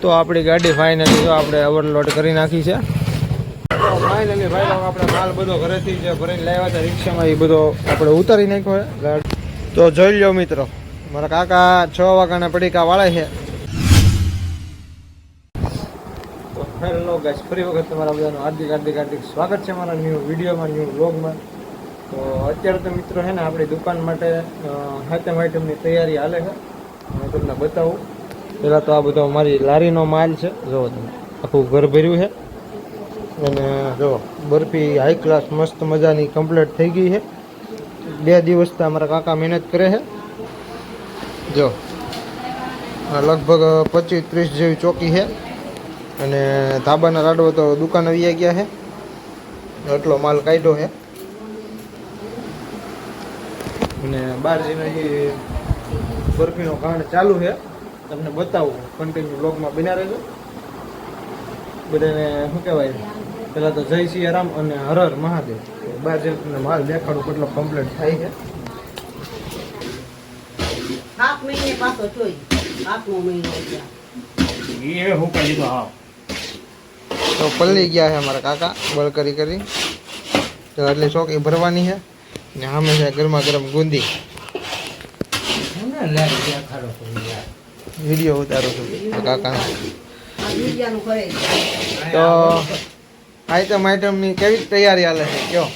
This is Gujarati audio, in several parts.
તો આપણી ગાડી ફાઇનલી આપણે ઓવરલોડ કરી નાખી છે. ફાઇનલી ભાઈ આપણે માલ બધો ઘરેથી જે ભરીને લાવ્યા હતા, રિક્ષામાં એ બધો આપણે ઉતારી નાખ્યો તો જોઈ લો મિત્રો, મારા કાકા છ વાગ્યાના પડીકા વાળે છે. હેલો ગાઈસ ફરી વખત તમારા બધાનું હાર્દિક હાર્દિક હાર્દિક સ્વાગત છે મારા ન્યૂ વિડીયોમાં ન્યૂ વ્લોગમાં તો અત્યારે તો મિત્રો છે ને, આપણી દુકાન માટે હાથમ આઈટમની તૈયારી હાલે છે. હું તમને બતાવું. પહેલાં તો આ બધો મારી લારીનો માલ છે. જુઓ તમે આખું ઘર ભર્યું છે. અને જો, બરફી હાઈ ક્લાસ મસ્ત મજાની કમ્પ્લીટ થઈ ગઈ છે. બે દિવસથી અમારા કાકા મહેનત કરે છે. જો લગભગ પચીસ ત્રીસ જેવી ચોકી છે. અને ધાબાના લાડવો તો દુકાન આવી ગયા છે. એટલો માલ કાઢ્યો છે. અને બહાર જઈને હજી બરફીનો કાંડ ચાલુ છે. તમને બતાવું કન્ટિન્યુ બ્લોગમાં બન્યા રહેજો. બધાને શું કહેવાય? પહેલાં તો જય સિયારામ અને હર હર મહાદેવ. બાર જે તમને માલ દેખાડું કેટલો કમ્પ્લીટ થાય છે. સાત મહિને પાછો જોઈ. સાતમો મહિનો ગયા તો પલ્લી ગયા છે અમારા કાકા બળ કરી કરી. તો એટલી ચોકી ભરવાની છે. ને હંમેશા ગરમા ગરમ ગુંદી. વીડિયો ઉતારું છું. કાકાનો તો આઈટમ આઈટમની કેવી તૈયારી હાલે છે? કયો?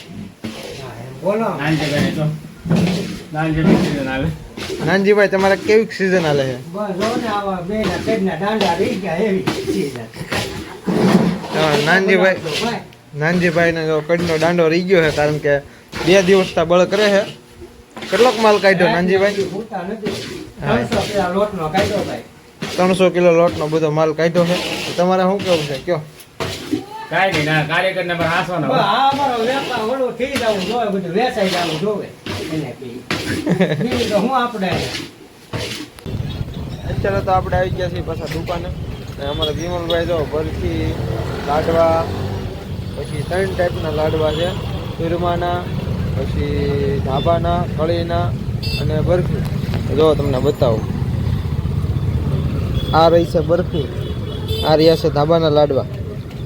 નાનજીભાઈ તમારે કેવી સિઝન હાલે છે? તો નાનજીભાઈ નાનજીભાઈને જો કડીનો દાંડો રહી ગયો છે કારણ કે બે દિવસ બળ કરે છે. કેટલોક માલ કાઢ્યો નાનજીભાઈ? ત્રણસો કિલો લોટનો બધો માલ કાઢ્યો છે. તમારે શું કેવું છે? કયો? કાંઈ નહીં ના કાર્યકર ને પણ હાંસવાનો અત્યારે તો આપણે આવી ગયા છીએ પાછા દુકાને. અને અમારા વિમલભાઈ જો બરફી લાડવા પછી ત્રણ ટાઈપના લાડવા છે. ચૂરમાના પછી ધાબાના કળીના અને બરફી. જો તમને બતાવું. આ રહી છે બરફી આ રહ્યા છે ધાબાના લાડવા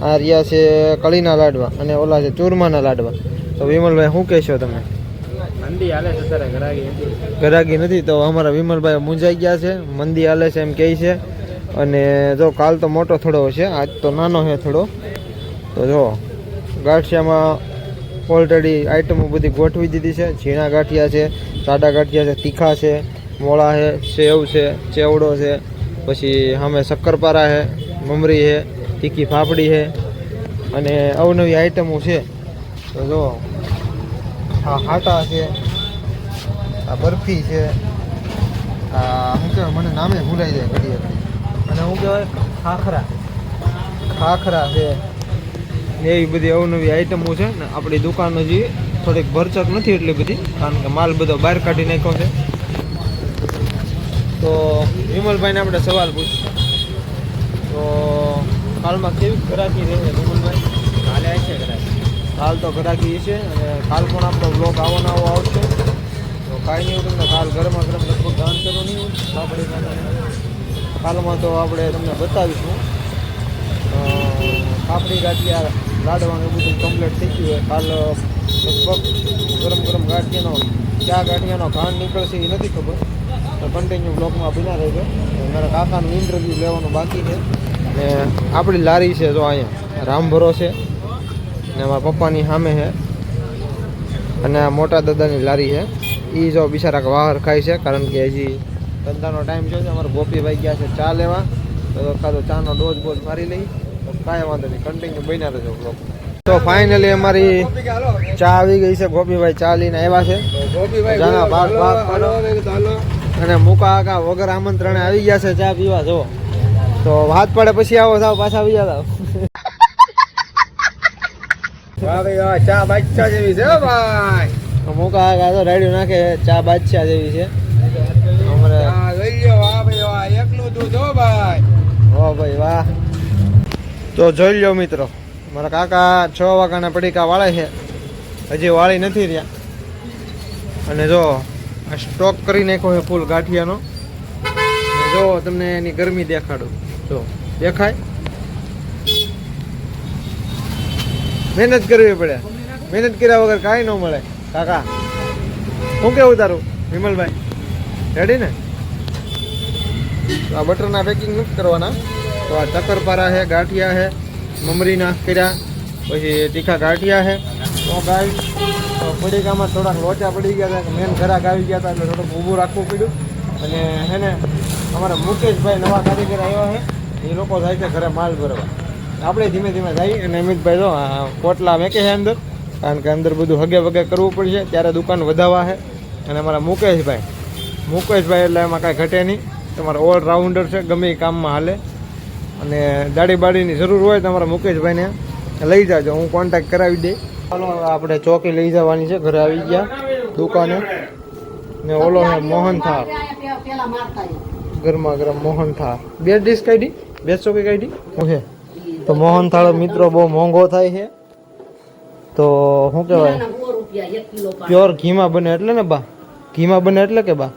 આ રહ્યા છે કળીના લાડવા અને ઓલા છે ચૂરમાના લાડવા. તો વિમલભાઈ શું કહેશો તમે? મંદી હાલે છે અત્યારે ગરાગી નથી. તો અમારા વિમલભાઈ મૂંઝાઈ ગયા છે મંદી હાલે છે એમ કહે છે. અને જો કાલ તો મોટો થોડો છે આજ તો નાનો છે થોડો. તો જો ગાંઠિયામાં ઓલરેડી આઈટમો બધી ગોઠવી દીધી છે ઝીણા ગાંઠિયા છે સાડા ગાંઠિયા છે તીખા છે મોળા છે સેવ છે, ચેવડો છે, પછી સામે શક્કરપારા છે મમરી છે તીખી ફાફડી છે અને અવનવી આઈટમો છે. તો જો, આ હાટા છે, આ બરફી છે, આ શું કહેવાય, મને નામે ભૂલાઈ જાય ઘડી અને શું કહેવાય, ખાખરા. ખાખરા છે. એવી બધી અવનવી આઈટમો છે ને, આપણી દુકાન હજી થોડીક ભરચક નથી એટલી બધી, કારણ કે માલ બધો બહાર કાઢી નાખ્યો છે. તો વિમલભાઈને આપણે સવાલ પૂછીએ. તો હાલમાં કેવી ઘરાકી રહે છે વિમલભાઈ? હાલે છે ઘરાકી હાલ તો ઘરાકી છે અને કાલ પણ આપણો બ્લોક આવો આવો આવશે. તો કાંઈ નહીં તમને કાલ ગરમા ગરમ લગભગ દાન કરો નહીં માટે કાલમાં તો આપણે તમને બતાવીશું. કાપડી ગાંઠિયા લાડવાનું એ બધું કમ્પ્લીટ થઈ ગયું હોય કાલ લગભગ ગરમ ગરમ ગાંઠિયાનો ક્યાં ગાંઠિયાનો ઘાણ નીકળશે એ નથી ખબર. તો કન્ટિન્યુ બ્લોકમાં બિના રહેજો. મારા કાકાનું ઇન્ટરવ્યૂ લેવાનું બાકી છે. ને આપણી લારી છે જો અહીંયા. રામભરો છે. ને મારા પપ્પાની સામે છે. અને આ મોટા દાદાની લારી છે. એ જો બિચારા વાહર ખાય છે કારણ કે હજી ધંધાનો ટાઈમ છે અમારા ગોપીભાઈ ગયા છે ચા લેવા. તો કાં ચાનો ડોઝ બોઝ મારી લઈ. તો કાંઈ વાંધો નહીં. કન્ટિન્યુ બન્યા રહેજો બ્લોક તો ફાઇનલી અમારી ચા આવી ગઈ છે. ગોપીભાઈ ચા લઈને આવ્યા છે. પાડો. અને મુકા આકા વગર આમંત્રણે આવી ગયા છે ચા પીવા જો તો વાત પડે પછી આવો સાવ પાછા આવી જાવ ચા બાદશાહ જેવી છે ભાઈ. મુકા આકા તો રેડિયો નાખે ચા બાદશાહ જેવી છે. અમારે લઈ લ્યો વાહ ભાઈ વાહ એકલું દૂધ હો ભાઈ. વાહ ભાઈ વાહ. તો જોઈ લો મિત્રો મારા કાકા છ વાગ્યાના પડીકા વાળે છે. હજી વાળી નથી રહ્યા. અને જો આ સ્ટોક કરી નાખ્યો છે ફૂલ ગાંઠિયાનો. જો તમને એની ગરમી દેખાડું. જો, દેખાય? મહેનત કરવી પડે. મહેનત કર્યા વગર કાંઈ ન મળે. કાકા શું કેવું તારું? વિમલભાઈ રેડી ને? આ બટરના પેકિંગ નથી કરવાના. તો આ ચક્કરપારા છે, ગાંઠિયા છે, મમરીના કર્યા, પછી તીખા ગાંઠિયા છે. તો ગાય પડીકામાં થોડાક લોચા પડી ગયા હતા, મેન ઘરાક આવી ગયા હતા એટલે થોડુંક ઊભું રાખવું પડ્યું. અને હે ને, અમારા મુકેશભાઈ નવા કારીગર આવ્યા છે. એ લોકો જાય છે ઘરે માલ ભરવા. આપણે ધીમે ધીમે જઈએ અને અમિતભાઈ જો કોટલા મેકે છે અંદર. કારણ કે અંદર બધું હગે વગે કરવું પડશે. ત્યારે દુકાન વધાવવા છે. અને અમારા મુકેશભાઈ. મુકેશભાઈ એટલે એમાં કાંઈ ઘટે નહીં. તમારા ઓલરાઉન્ડર છે, ગમે કામમાં હાલે. અને દાડી બાડીની જરૂર હોય તો અમારા મુકેશભાઈને લઈ જાજો. હું કોન્ટેક્ટ કરાવી દઈ ચાલો આપણે ચોકી લઈ જવાની છે ઘરે આવી ગયા દુકાને. ને ઓલો છે મોહન હતા. ગરમા ગરમ મોહન થાળ બે ડીશ કાઢી બે ચોકી કાઢી ઓકે. તો મોહન થાળ મિત્રો બહુ મોંઘો થાય છે. તો શું કહેવાય. પ્યોર ઘીમાં બને એટલે ને બા? ઘીમાં બને એટલે કે બા?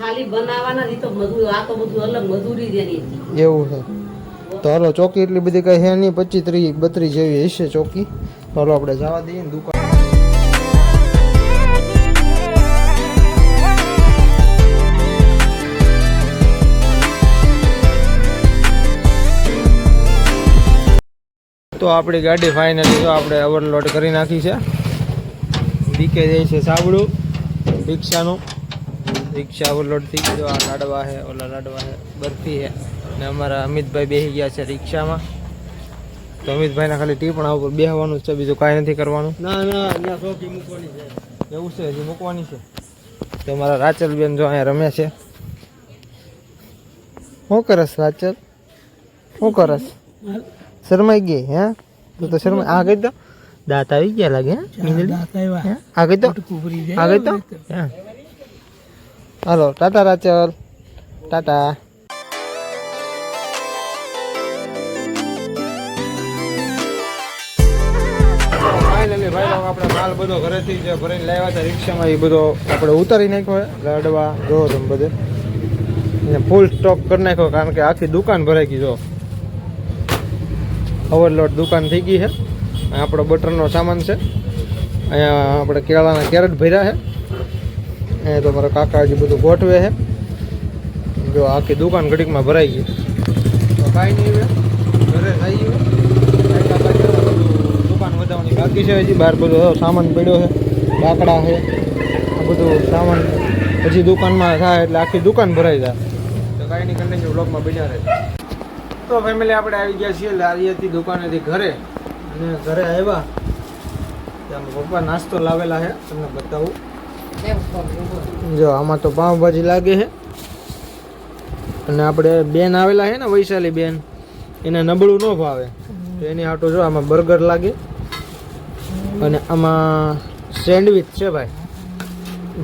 ખાલી બનાવવાના તો મજૂર આ તો બધું અલગ મજૂરી જ. એવું છે. તો હાલો ચોકી એટલી બધી કઈ હે નહીં પચીસ ત્રીસ બત્રીસ જેવી હશે ચોકી. હાલો આપણે જવા દઈએ ને દુકાન. તો આપણી ગાડી ફાઇનલી તો આપણે ઓવરલોડ કરી નાખી છે. બીકે જાય છે સાબડું રિક્ષાનું. રિક્ષા ઓવરલોડ થઈ ગયો. આ લાડવા છે, ઓલા લાડવા છે, બરફી છે. ને અમારા અમિતભાઈ બેસી ગયા છે રિક્ષામાં. તો અમિતભાઈને ખાલી ટીપણા ઉપર બેહવાનું છે બીજું કાંઈ નથી કરવાનું. ના ના મૂકવાની છે. એવું છે હજી મૂકવાની છે. તો મારા રાચલબેન જો અહીંયા રમે છે. શું કરસ રાચલ? શું કરસ? શરમાઈ ગઈ હે? તું તો શરમાઈ આ ગઈ તો દાંત આવી ગયા લાગે હે? આ તો આ ગઈ તો હાલો ટાટા રાચલ. ટાટા. ફાઇનલી ભાઈ લોકો આપણે માલ બધો ઘરેથી જે ભરીને લાવ્યા હતા રિક્ષામાં, એ બધો આપણે ઉતારી નાખ્યો હોય લાડવા, જો તમે બધે. અને ફૂલ સ્ટોક કરી નાખ્યો, કારણ કે આખી દુકાન ભરાઈ ગઈ, જો. ઓવરલોડ દુકાન થઈ ગઈ છે. આપણો બટરનો સામાન છે. અહીંયા આપણે કેળાના કેરેટ ભર્યા છે. અહીંયા તો મારા કાકા હજી બધું ગોઠવે છે. જો આખી દુકાન ઘડીકમાં ભરાઈ ગઈ. તો કાંઈ નહીં ઘરે થઈ ગયું એટલા બાકી બધું દુકાન વધારવાની બાકી છે હજી બહાર બધો સામાન પડ્યો છે, લાકડા છે, આ બધું સામાન હજી દુકાનમાં થાય એટલે આખી દુકાન ભરાઈ જાય. તો કાંઈ નહીં, કન્ટિન્યુ બ્લોગમાં બન્યા રહે તો ફેમિલી આપણે આવી ગયા છીએ લારીએથી દુકાનેથી ઘરે. અને ઘરે આવ્યા. ત્યાં પપ્પા નાસ્તો લાવેલા છે, તમને બતાવું. જો, આમાં તો પાઉંભાજી લાગે છે. અને આપણે બેન આવેલા છે ને વૈશાલી બેન એને નબળું ન ભાવે. તો એની આટો જો, આમાં બર્ગર લાગે. અને આમાં સેન્ડવિચ છે ભાઈ.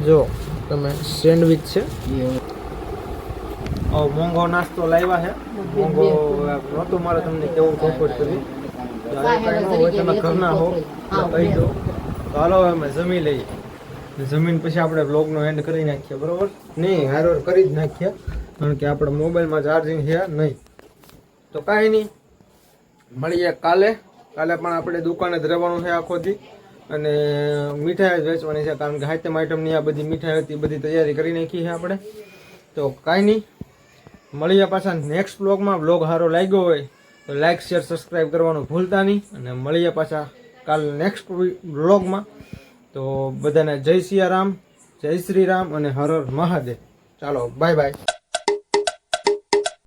જો તમે સેન્ડવિચ છે. મોંઘો નાસ્તો લાવ્યા છે. મોંઘો નહોતું મારે તમને કેવું કમ્ફર્ટ કર્યું તમે ઘરના હો. કહી દો તો હાલો હવે અમે જમી લઈએ. જમીન પછી આપણે બ્લોગનો એન્ડ કરી નાખીએ બરોબર? નહીં હારોર કરી જ નાખીએ. કારણ કે આપણે મોબાઈલમાં ચાર્જિંગ છે નહીં. તો કાંઈ નહીં. મળીએ કાલે. કાલે પણ આપણે દુકાને જ રહેવાનું છે આખો દી. અને મીઠાઈ જ વેચવાની છે, કારણ કે હાઈટમ આઈટમની આ બધી મીઠાઈ હતી, બધી તૈયારી કરી નાખી છે આપણે. તો કાંઈ નહીં, મળીએ પાછા નેક્સ્ટ બ્લોગમાં બ્લોગ સારો લાગ્યો હોય, તો લાઇક શેર સબસ્ક્રાઈબ કરવાનું ભૂલતા નહીં. અને મળીએ પાછા કાલ નેક્સ્ટ બ્લોગમાં તો બધાને જય સિયારામ, જય શ્રી રામ અને હર હર મહાદેવ. ચાલો બાય બાય